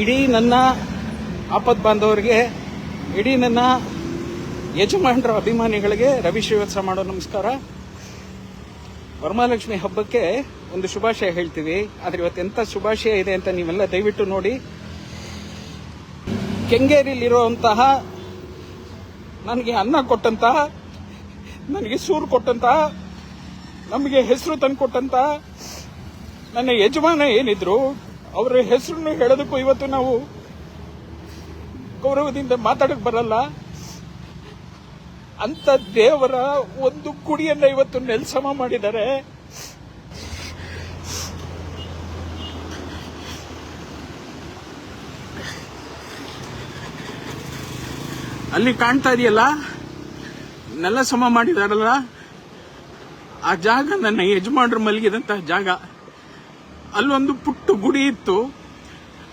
ಇಡೀ ನನ್ನ ಆಪತ್ ಬಾಂಧವರಿಗೆ, ಇಡೀ ನನ್ನ ಯಜಮಾನರ ಅಭಿಮಾನಿಗಳಿಗೆ ರವಿ ಶ್ರೀವತ್ಸ ಮಾಡೋ ನಮಸ್ಕಾರ. ವರಮಹಾಲಕ್ಷ್ಮಿ ಹಬ್ಬಕ್ಕೆ ಒಂದು ಶುಭಾಶಯ ಹೇಳ್ತೀವಿ. ಆದ್ರೆ ಇವತ್ತು ಎಂತ ಶುಭಾಶಯ ಇದೆ ಅಂತ ನೀವೆಲ್ಲ ದಯವಿಟ್ಟು ನೋಡಿ. ಕೆಂಗೇರಿಲಿರುವಂತಹ ನನಗೆ ಅನ್ನ ಕೊಟ್ಟಂತಹ, ನನಗೆ ಸೂರು ಕೊಟ್ಟಂತಹ, ನಮಗೆ ಹೆಸರು ತಂದು ಕೊಟ್ಟಂತಹ ನನ್ನ ಯಜಮಾನ ಏನಿದ್ರು ಅವರ ಹೆಸರನ್ನು ಹೇಳೋದಕ್ಕೂ ಇವತ್ತು ನಾವು ಗೌರವದಿಂದ ಮಾತಾಡಕ್ ಬರಲ್ಲ. ಅಂತ ದೇವರ ಒಂದು ಕುಡಿಯನ್ನ ಇವತ್ತು ನೆಲ್ಸಮ ಮಾಡಿದ್ದಾರೆ. ಅಲ್ಲಿ ಕಾಣ್ತಾ ಇದೆಯಲ್ಲ? ನೆಲ ಸಮ ಮಾಡಿದಾರಲ್ಲ? ಆ ಜಾಗ ನನ್ನ ಯಜಮಾನರು ಮಲಗಿದಂತಹ ಜಾಗ. ಅಲ್ಲೊಂದು ಪುಟ್ಟ ಗುಡಿ ಇತ್ತು,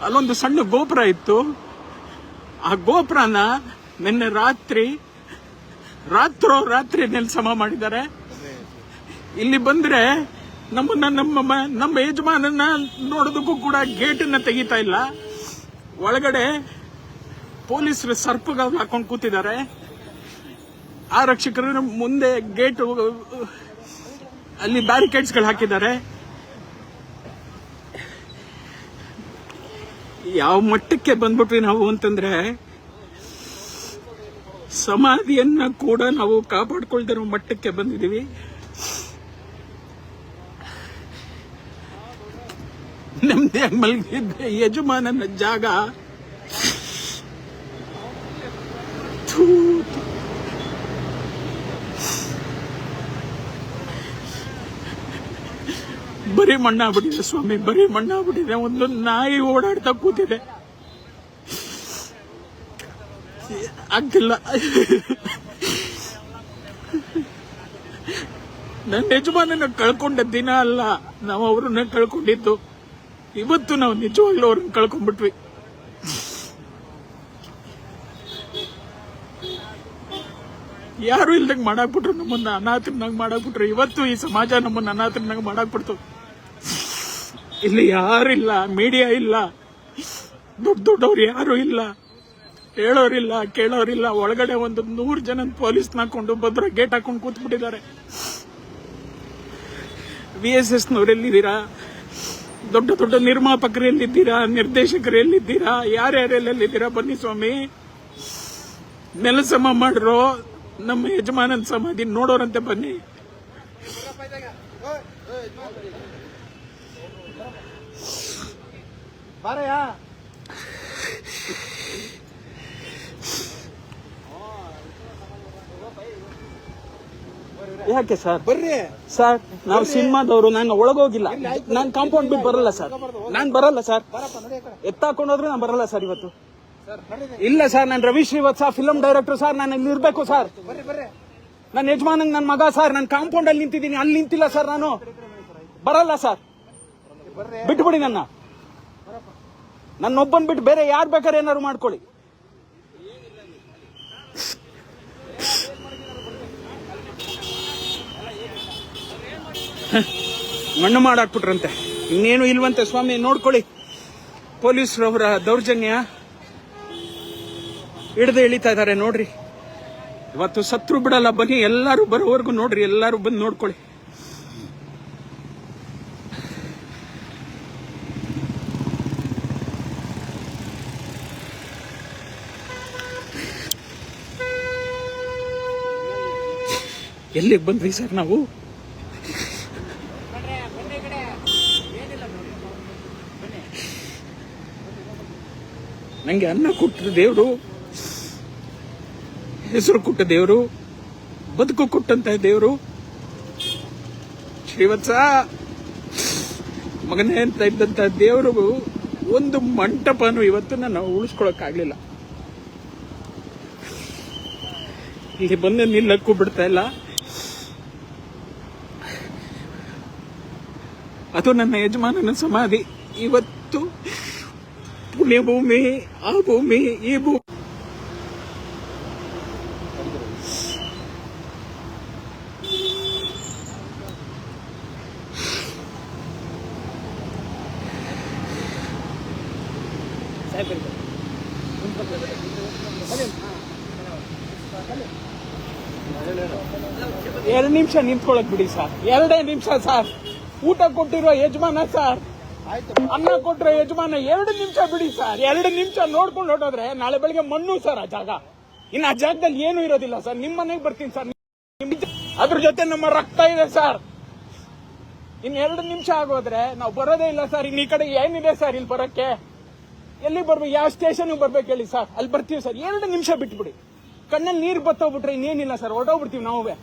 ಅಲ್ಲೊಂದು ಸಣ್ಣ ಗೋಪುರ ಇತ್ತು. ಆ ಗೋಪುರನ ನಿನ್ನೆ ರಾತ್ರಿ, ರಾತ್ರೋ ರಾತ್ರಿ ನೆಲಸಮ ಮಾಡಿದ್ದಾರೆ. ಇಲ್ಲಿ ಬಂದ್ರೆ ನಮ್ಮನ್ನ, ನಮ್ಮ ನಮ್ಮ ಯಜಮಾನನ್ನ ನೋಡೋದಕ್ಕೂ ಕೂಡ ಗೇಟನ್ನ ತೆಗಿತಾ ಇಲ್ಲ. ಒಳಗಡೆ ಪೊಲೀಸರು ಸರ್ಪಗಳು ಹಾಕೊಂಡು ಕೂತಿದ್ದಾರೆ. ಆರಕ್ಷಕರು ಮುಂದೆ ಗೇಟ್, ಅಲ್ಲಿ ಬ್ಯಾರಿಕೇಡ್ಸ್ಗಳು ಹಾಕಿದ್ದಾರೆ. ಯಾವ ಮಟ್ಟಕ್ಕೆ ಬಂದ್ಬಿಟ್ವಿ ನಾವು ಅಂತಂದ್ರೆ, ಸಮಾಧಿಯನ್ನ ಕೂಡ ನಾವು ಕಾಪಾಡ್ಕೊಳ್ದಿರೋ ಮಟ್ಟಕ್ಕೆ ಬಂದಿದೀವಿ ನಮ್ದೇ ಮಲಗಿದ್ದ ಯಜಮಾನನ ಜಾಗ. ಬರೀ ಮಣ್ಣಾಗ್ಬಿಟ್ಟಿದೆ ಸ್ವಾಮಿ, ಬರೀ ಮಣ್ಣಾಗ್ಬಿಟ್ಟಿದೆ. ಒಂದು ನಾಯಿ ಓಡಾಡ್ತಾ ಕೂತಿದೆ. ಆಗ್ತಿಲ್ಲ. ನನ್ನ ಯಜಮಾನನ ಕಳ್ಕೊಂಡ ದಿನ ಅಲ್ಲ, ನಾವು ಅವ್ರನ್ನ ಕಳ್ಕೊಂಡಿದ್ದು. ಇವತ್ತು ನಾವು ನಿಜವಾಗ್ಲೂ ಅವ್ರನ್ನ ಕಳ್ಕೊಂಡ್ಬಿಟ್ವಿ. ಯಾರು ಇಲ್ದಂಗೆ ಮಾಡಾಕ್ಬಿಟ್ರು ನಮ್ಮನ್ನ, ಅನಾಥರನ್ನಾಗ ಮಾಡಾಕ್ಬಿಟ್ರು. ಇವತ್ತು ಈ ಸಮಾಜ ನಮ್ಮನ್ನ ಅನಾಥರನ್ನಾಗ ಮಾಡಾಕ್ಬಿಡ್ತು. ಇಲ್ಲಿ ಯಾರಿಲ್ಲ ಮೀಡಿಯಾ ಇಲ್ಲ. ದೊಡ್ಡ ದೊಡ್ಡವ್ರು ಯಾರು ಇಲ್ಲ. ಹೇಳೋರಿಲ್ಲ, ಕೇಳೋರಿಲ್ಲ. ಒಳಗಡೆ ಒಂದು ನೂರು ಜನ ಪೊಲೀಸ್ ಹಾಕೊಂಡು ಭದ್ರ ಗೇಟ್ ಹಾಕೊಂಡು ಕೂತ್ಬಿಟ್ಟಿದ್ದಾರೆ. ವಿ ಎಸ್ ಎಸ್ ಎಲ್ಲಿದ್ದೀರಾ? ದೊಡ್ಡ ದೊಡ್ಡ ನಿರ್ಮಾಪಕರು ಎಲ್ಲಿದ್ದೀರಾ? ನಿರ್ದೇಶಕರು ಎಲ್ಲಿದ್ದೀರಾ? ಯಾರ್ಯಾರೆಲ್ಲಿದ್ದೀರಾ ಬನ್ನಿ ಸ್ವಾಮಿ. ನೆಲಸಮ ಮಾಡ್ರೋ ನಮ್ಮ ಯಜಮಾನನ ಸಮಾಧಿ ನೋಡೋರಂತೆ ಬನ್ನಿ. ಬಾರಯ್ಯ. ಯಾಕೆ ಸರ್? ಬರ್ರಿ. ಸರ್ ನಾವು ಸಿನಿಮಾದವರು ನಾನು ಒಳಗೋಗಿಲ್ಲ. ನಾನು ಕಾಂಪೌಂಡ್ ಬಿಟ್ಟು ಬರಲ್ಲ ಸರ್. ನಾನು ಬರಲ್ಲ ಸರ್. ಎತ್ತಾಕೊಂಡು ಹೋದ್ರೆ ನಾನು ಬರಲ್ಲ ಸರ್ ಇವತ್ತು. ಸರ್ ಇಲ್ಲ ಸರ್ ನಾನು Ravi Srivatsa film director sir ನಾನು ಇಲ್ಲಿ ಇರಬೇಕು ಸರ್. ನನ್ನ ಯಜಮಾನಂಗ್ ನನ್ನ ಮಗ ಸರ್ ನಾನು ಕಾಂಪೌಂಡ್ ಅಲ್ಲಿ ನಿಂತಿದ್ದೀನಿ. ಅಲ್ಲಿ ನಿಂತಿಲ್ಲ ಸರ್ ನಾನು. ಬರಲ್ಲ ಸರ್. ಬಿಟ್ಬಿಡಿ ನನ್ನ. ನನ್ನೊಬ್ಬನ್ ಬಿಟ್ಟು ಬೇರೆ ಯಾರು ಬೇಕಾದ್ರೆ ಏನಾದ್ರು ಮಾಡ್ಕೊಳ್ಳಿ. ಮಣ್ಣು ಮಾಡಾಕ್ಬಿಟ್ರಂತೆ. ಇನ್ನೇನು ಇಲ್ವಂತೆ ಸ್ವಾಮಿ, ನೋಡ್ಕೊಳ್ಳಿ. ಪೊಲೀಸರವರ ದೌರ್ಜನ್ಯ. ಹಿಡಿದು ಎಳಿತಾ ಇದ್ದಾರೆ, ನೋಡ್ರಿ. ಇವತ್ತು ಸತ್ರು ಬಿಡಲ್ಲ ಬನ್ನಿ, ಎಲ್ಲರೂ ಬರೋವರೆಗೂ ನೋಡ್ರಿ, ಎಲ್ಲರೂ ಬಂದು ನೋಡ್ಕೊಳ್ಳಿ. ಎಲ್ಲಿಗೆ ಬಂದ್ವಿ ಸರ್ ನಾವು? ನಂಗೆ ಅನ್ನ ಕೊಟ್ಟ ದೇವರು. ಹೆಸರು ಕೊಟ್ಟ ದೇವರು. ಬದುಕು ಕೊಟ್ಟಂತ ದೇವರು. ಶ್ರೀವತ್ಸ, ಮಗನೇ ಅಂತ ಇದ್ದಂತ ದೇವರು ಒಂದು ಮಂಟಪನು ಇವತ್ತು ನಾವು ಉಳಿಸ್ಕೊಳಕ್ಕಾಗ್ಲಿಲ್ಲ. ಇಲ್ಲಿ ಬಂದ ನಿಲ್ಲಕ್ಕೂ ಬಿಡ್ತಾ ಇಲ್ಲ. ಅದು ನನ್ನ ಯಜಮಾನನ ಸಮಾಧಿ. ಇವತ್ತು ಪುಣ್ಯಭೂಮಿ ಆ ಭೂಮಿ, ಈ ಭೂಮಿ ಎರಡು ನಿಮಿಷ ನಿಂತ್ಕೊಳಕ್ ಬಿಡಿ ಸರ್. ಎರಡೇ ನಿಮಿಷ ಸರ್. ಊಟ ಕೊಟ್ಟಿರೋ ಯಜಮಾನ ಸರ್. ಅನ್ನ ಕೊಟ್ಟಿರೋ ಯಜಮಾನ ಎರಡು ನಿಮಿಷ ಬಿಡಿ ಸರ್. ಎರಡು ನಿಮಿಷ ನೋಡ್ಕೊಂಡು ಹೊಟ್ಟೋದ್ರೆ ನಾಳೆ ಬೆಳಿಗ್ಗೆ ಮಣ್ಣು ಸರ್ ಆ ಜಾಗ. ಇನ್ನು ಆ ಜಾಗದಲ್ಲಿ ಏನು ಇರೋದಿಲ್ಲ ಸರ್. ನಿಮ್ಮ ಮನೆಗೆ ಬರ್ತೀನಿ ಸರ್. ಅದ್ರ ಜೊತೆ ನಮ್ಮ ರಕ್ತ ಇದೆ ಸರ್. ಇನ್ ಎರಡು ನಿಮಿಷ ಆಗೋದ್ರೆ ನಾವು ಬರೋದೇ ಇಲ್ಲ ಸರ್. ಇನ್ ಈ ಕಡೆ ಏನಿದೆ ಸರ್ ಇಲ್ಲಿ ಬರೋಕ್ಕೆ? ಎಲ್ಲಿ ಬರ್ಬೇಕು? ಯಾವ ಸ್ಟೇಷನ್ ಬರ್ಬೇಕು ಹೇಳಿ ಸರ್? ಅಲ್ಲಿ ಬರ್ತೀವಿ ಸರ್. ಎರಡು ನಿಮಿಷ ಬಿಟ್ಬಿಡಿ. ಕಣ್ಣಲ್ಲಿ ನೀರು ಬತ್ತೋಗ್ಬಿಟ್ರೆ ಇನ್ನೇನಿಲ್ಲ ಸರ್. ಹೊರಟೋಗ್ಬಿಡ್ತೀವಿ ನಾವೇ.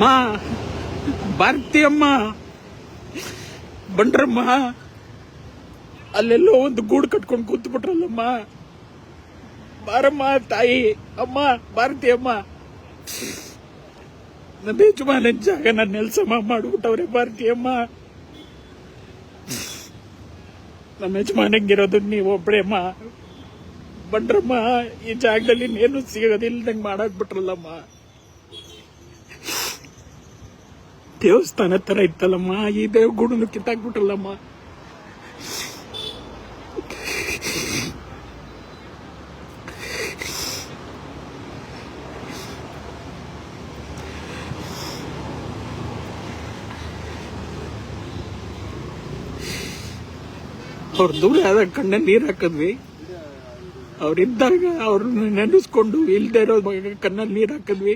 ಮಾ ಭಾರತಿಯಮ್ಮ, ಬಂಡ್ರಮ್ಮ, ಅಲ್ಲೆಲ್ಲೋ ಒಂದು ಗೂಡು ಕಟ್ಕೊಂಡು ಕೂತ್ ಬಿಟ್ರಲ್ಲಮ್ಮ ಬಾರಮ್ಮ ತಾಯಿ, ಅಮ್ಮ ಭಾರತಿ ಅಮ್ಮ ನನ್ನ ಯಜಮಾನ ಜಾಗ ನನ್ನ ನೆಲ್ಸಮ್ಮ ಮಾಡ್ಬಿಟ್ಟವ್ರೆ ಭಾರತಿ ಅಮ್ಮ ನಮ್ಮ ಯಜಮಾನಂಗಿರೋದು ನೀವು ಒಬ್ಬರೇ ಅಮ್ಮ ಬಂಡ್ರಮ್ಮ, ಈ ಜಾಗದಲ್ಲಿ ಇನ್ನೇನು ಸಿಗೋದಿಲ್ದಂಗೆ ಮಾಡಾಕ್ಬಿಟ್ರಲ್ಲಮ್ಮ. ದೇವಸ್ಥಾನ ಥರ ಇತ್ತಲ್ಲಮ್ಮ, ಈ ದೇವ್ ಗುಡನು ಕಿತ್ತಾಕ್ಬಿಟ್ರಲ್ಲಮ್ಮ. ಅವ್ರ ದೂರ ಆದ ಕಣ್ಣ ನೀರ್ ಹಾಕಿದ್ವಿ. ಅವ್ರಿದ್ದಾಗ ಅವ್ರನ್ನ ನೆನೆಸ್ಕೊಂಡು ಇಲ್ದೇ ಇರೋ ಕಣ್ಣಲ್ಲಿ ನೀರ್ ಹಾಕಿದ್ವಿ.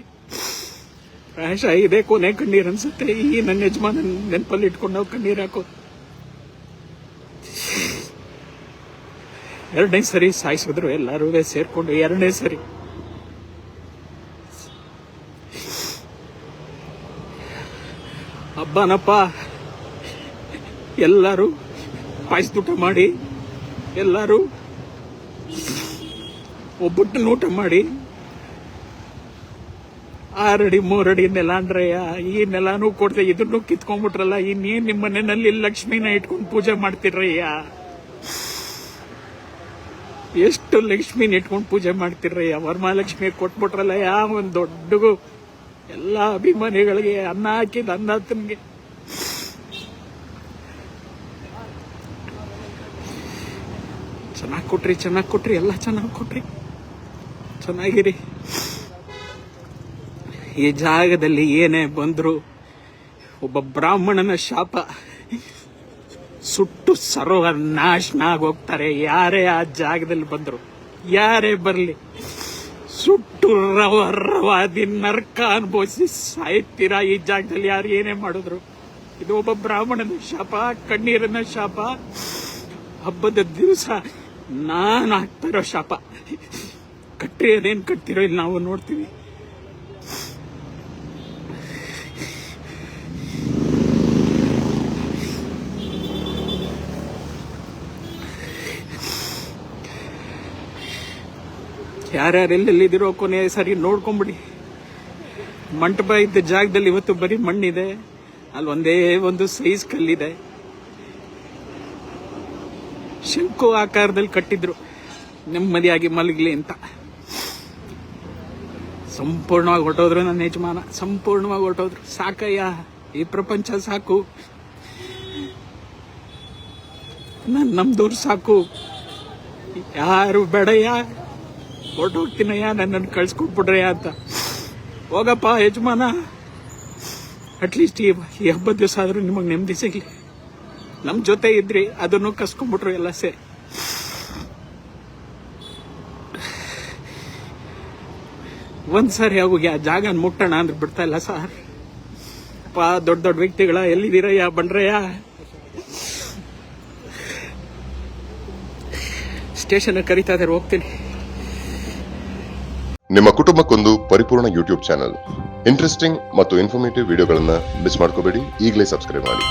ಪ್ರಾಯಶಃ ಇದೇ ಕೊನೆ ಕಣ್ಣೀರು ಅನ್ಸುತ್ತೆ. ಈ ನನ್ನ ಯಜಮಾನ ನೆನಪಲ್ಲಿ ಇಟ್ಕೊಂಡು ನಾವು ಕಣ್ಣೀರು ಹಾಕೋ ಎರಡನೇ ಸರಿ ಸಾಯಿಸಿದ್ರು ಎಲ್ಲರೂ ಸೇರ್ಕೊಂಡು, ಎರಡನೇ ಸರಿ. ಹಬ್ಬನಪ್ಪ ಎಲ್ಲರೂ ಪಾಯಸದೂಟ ಮಾಡಿ, ಎಲ್ಲರೂ ಒಬ್ಬಟ್ಟು ಊಟ ಮಾಡಿ ಆರಡಿ ಮೂರಡಿ ನೆಲ ಅಂದ್ರಯ್ಯ ಈ ನೆಲಾನು ಕೊಡ್ತೆ, ಇದನ್ನು ಕಿತ್ಕೊಂಡ್ಬಿಟ್ರಲ್ಲ, ಇನ್ನೇನ್ ನಿಮ್ಮ ಮನೆಯಲ್ಲಿ ಲಕ್ಷ್ಮಿನ ಇಟ್ಕೊಂಡು ಪೂಜೆ ಮಾಡ್ತಿರ್ರಯ್ಯ ಎಷ್ಟು ಲಕ್ಷ್ಮಿನ ಇಟ್ಕೊಂಡು ಪೂಜೆ ಮಾಡ್ತಿರ್ರಯ್ಯ ವರಮಹಾಲಕ್ಷ್ಮಿ ಕೊಟ್ಬಿಟ್ರಲ್ಲ ಯಾವ ಒಂದು ದೊಡ್ಡಗು. ಎಲ್ಲ ಅಭಿಮಾನಿಗಳಿಗೆ ಅನ್ನ ಹಾಕಿದ ಅನ್ನತನ್ಗೆ ಚೆನ್ನಾಗಿ ಕೊಟ್ರಿ ಚೆನ್ನಾಗಿ ಕೊಟ್ರಿ, ಎಲ್ಲ ಚೆನ್ನಾಗಿ ಕೊಟ್ರಿ. ಚೆನ್ನಾಗಿರಿ. ಈ ಜಾಗದಲ್ಲಿ ಏನೇ ಬಂದರೂ ಒಬ್ಬ ಬ್ರಾಹ್ಮಣನ ಶಾಪ. ಸುಟ್ಟು ಸರ್ವನಾಶನ ಆಗೋಗ್ತಾರೆ. ಯಾರೇ ಆ ಜಾಗದಲ್ಲಿ ಬಂದರು, ಯಾರೇ ಬರಲಿ, ಸುಟ್ಟು ರವ ರವಾದಿ ನರ್ಕ ಅನುಭವಿಸಿ ಸಾಯ್ತೀರಾ ಈ ಜಾಗದಲ್ಲಿ? ಯಾರು ಏನೇ ಮಾಡಿದ್ರು? ಇದು ಒಬ್ಬ ಬ್ರಾಹ್ಮಣನ ಶಾಪ, ಕಣ್ಣೀರನ ಶಾಪ. ಹಬ್ಬದ ದಿವಸ ನಾನು ಹಾಕ್ತಾ ಇರೋ ಶಾಪ. ಕಟ್ಟಿರೋದೇನು ಕಟ್ತಿರೋ ಇಲ್ಲಿ, ನಾವು ನೋಡ್ತೀವಿ. ಯಾರ್ಯಾರು ಎಲ್ಲೆಲ್ಲಿದ್ದೀರೋ ಕೊನೆ ಸರಿ ನೋಡ್ಕೊಂಬಿಡಿ. ಮಂಟಪ ಇದ್ದ ಜಾಗದಲ್ಲಿ ಇವತ್ತು ಬರೀ ಮಣ್ಣಿದೆ. ಅಲ್ಲಿ ಒಂದೇ ಒಂದು ಸೈಜ್ ಕಲ್ಲಿದೆ. ಶಂಕು ಆಕಾರದಲ್ಲಿ ಕಟ್ಟಿದ್ರು. ನೆಮ್ಮದಿಯಾಗಿ ಮಲಗಲಿ ಅಂತ. ಸಂಪೂರ್ಣವಾಗಿ ಹೊರಟೋದ್ರು ನನ್ನ ಯಜಮಾನ. ಸಂಪೂರ್ಣವಾಗಿ ಹೊರಟೋದ್ರು. ಸಾಕಯ್ಯ, ಈ ಪ್ರಪಂಚ ಸಾಕು. ನನ್ನ ನಮ್ದೂರು ಸಾಕು. ಯಾರು ಬೇಡಯ್ಯ? ಹೊರಟೋಗ್ತೀನಯ್ಯ ನನ್ನನ್ನು ಕಳ್ಸ್ಕೊಟ್ಬಿಡ್ರಯ್ಯ ಅಂತ. ಹೋಗಪ್ಪ, ಯಜಮಾನ. ಅಟ್ಲೀಸ್ಟ್ ಈ ಈ ಹಬ್ಬದ ದಿವಸ ಆದರೂ ನಿಮಗೆ ನೆಮ್ಮದಿ ಸಿಗಲಿ. ನಮ್ಮ ಜೊತೆ ಇದ್ರಿ, ಅದನ್ನು ಕಸ್ಕೊಂಡ್ಬಿಟ್ರು ಎಲ್ಲ ಸೇ ಒಂದು ಸಾರಿ ಹೋಗಿ ಆ ಜಾಗ ಮುಟ್ಟೋಣ ಅಂದ್ರೆ ಬಿಡ್ತಾ ಇಲ್ಲ ಸರ್. ಪಾ ದೊಡ್ಡ ದೊಡ್ಡ ವ್ಯಕ್ತಿಗಳ ಎಲ್ಲಿದ್ದೀರಯ್ಯ ಬಂಡ್ರಯ್ಯ ಸ್ಟೇಷನ್ ಕರಿತಾ ಇದ್ದಾರೆ ಹೋಗ್ತೀನಿ. ನಿಮ್ಮ ಕುಟುಂಬಕ್ಕೊಂದು ಪರಿಪೂರ್ಣ ಯೂಟ್ಯೂಬ್ ಚಾನಲ್. ಇಂಟ್ರೆಸ್ಟಿಂಗ್ ಮತ್ತು ಇನ್ಫಾರ್ಮೇಟಿವ್ ವಿಡಿಯೋಗಳನ್ನು ಮಿಸ್ ಮಾಡ್ಕೋಬೇಡಿ. ಈಗಲೇ ಸಬ್ಸ್ಕ್ರೈಬ್ ಮಾಡಿ.